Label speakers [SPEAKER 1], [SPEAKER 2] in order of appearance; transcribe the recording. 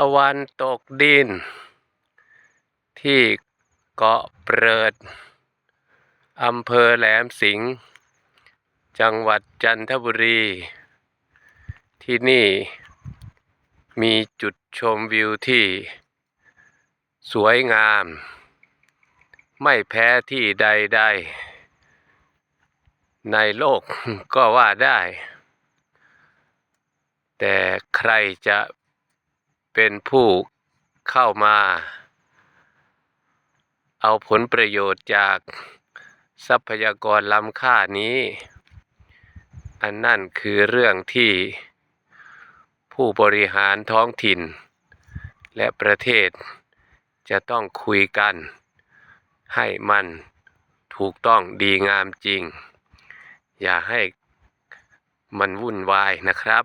[SPEAKER 1] ตะวันตกดิน ที่เกาะเปิดอำเภอแหลมสิงห์จังหวัดจันทบุรี ที่นี่มีจุดชมวิวที่ สวยงาม ไม่แพ้ที่ใดๆในโลกก็ว่าได้ แต่ใครจะ เป็นผู้เข้ามา เอาผลประโยชน์จากทรัพยากรล้ำค่านี้ อันนั่นคือเรื่องที่ผู้บริหารท้องถิ่น และประเทศจะต้องคุยกัน ให้มันถูกต้องดีงามจริง อย่าให้มันวุ่นวายนะครับ